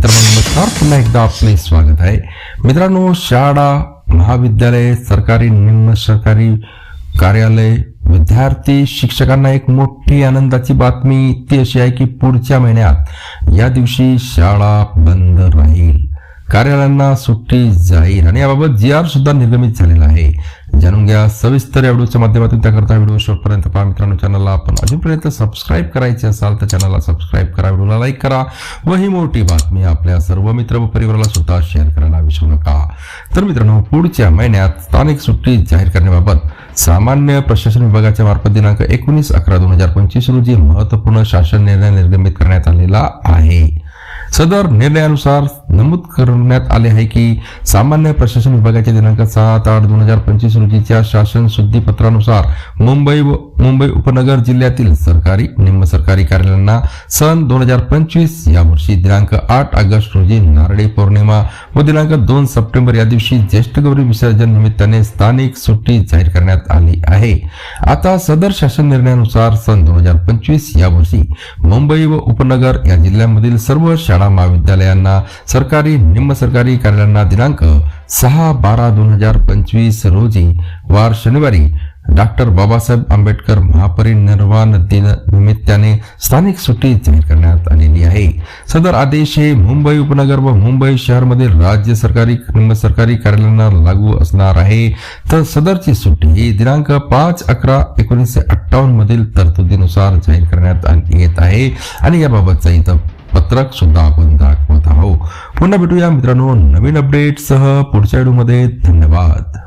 मित्रांनो नमस्कार. पुन्हा एकदा आपले स्वागत आहे. मित्रांनो शाळा महाविद्यालय सरकारी निम्न सरकारी कार्यालय विद्यार्थी शिक्षकांना एक मोठी आनंदाची बातमी ती अशी आहे की पुढच्या महिन्यात या दिवशी शाळा बंद राहील. कार्यालयांना सुट्टी जाईल आणि याबाबत जी आर सुद्धा निर्गमित झालेला आहे. जाणून घ्या सविस्तर या व्हिडिओच्या माध्यमातून त्याकरता व्हिडिओ शेवटपर्यंत पहा. मित्रांनो चॅनलला आपण अजूनपर्यंत सबस्क्राईब करायचे असाल तर चॅनलला सबस्क्राईब करा व्हिडिओला लाईक करा. व ही मोठी बातमी आपल्या सर्व मित्र व परिवाराला सुद्धा शेअर करायला विसरू नका. तर मित्रांनो पुढच्या महिन्यात स्थानिक सुट्टी जाहीर करण्याबाबत सामान्य प्रशासन विभागाच्या मार्फत दिनांक एकोणीस अकरा दोन हजार पंचवीस रोजी महत्त्वपूर्ण शासन निर्णय निर्गमित करण्यात आलेला आहे. सदर निर्णयानुसार नमूद करण्यात आले आहे की सामान्य प्रशासन विभागाच्या दिनांक सात आठ दोन हजार पंचवीस रोजीच्या शासन शुद्धीपत्रानुसार मुंबई व मुंबई उपनगर जिल्ह्यातील सरकारी निम्न सरकारी कार्यालयांना सन दोन हजार पंचवीस या वर्षी दिनांक आठ ऑगस्ट रोजी नारळी पौर्णिमा व दिनांक दोन सप्टेंबर या दिवशी ज्येष्ठ गौरी विसर्जन निमित्ताने स्थानिक सुट्टी जाहीर करण्यात आली आहे. आता सदर शासन निर्णयानुसार सन दोन हजार पंचवीस या वर्षी मुंबई व उपनगर या जिल्ह्यांमधील सर्व शाळा महाविद्यालयांना सरकारी निम्न सरकारी कार्यालयांना दिनांक सहा बारा दोन हजार पंचवीस रोजी वार शनिवारी डॉक्टर बाबासाहेब आंबेडकर महापरिनिर्वाण दिन निमित्ताने स्थानिक सुट्टी जाहीर करण्यात आलेली आहे. सदर आदेश हे मुंबई उपनगर व मुंबई शहरमधील राज्य सरकारी सरकारी कार्यालयांना लागू असणार आहे. तर सदरची सुट्टी ही दिनांक पाच अकरा एकोणीसशे अठ्ठावन्न मधील तरतुदीनुसार जाहीर करण्यात येत आहे. आणि याबाबतचा इथं पत्रक सुद्धा आपण दाखवत आहोत. पुन्हा भेटूया मित्रांनो नवीन अपडेटसह पुढच्या व्हिडिओमध्ये. धन्यवाद.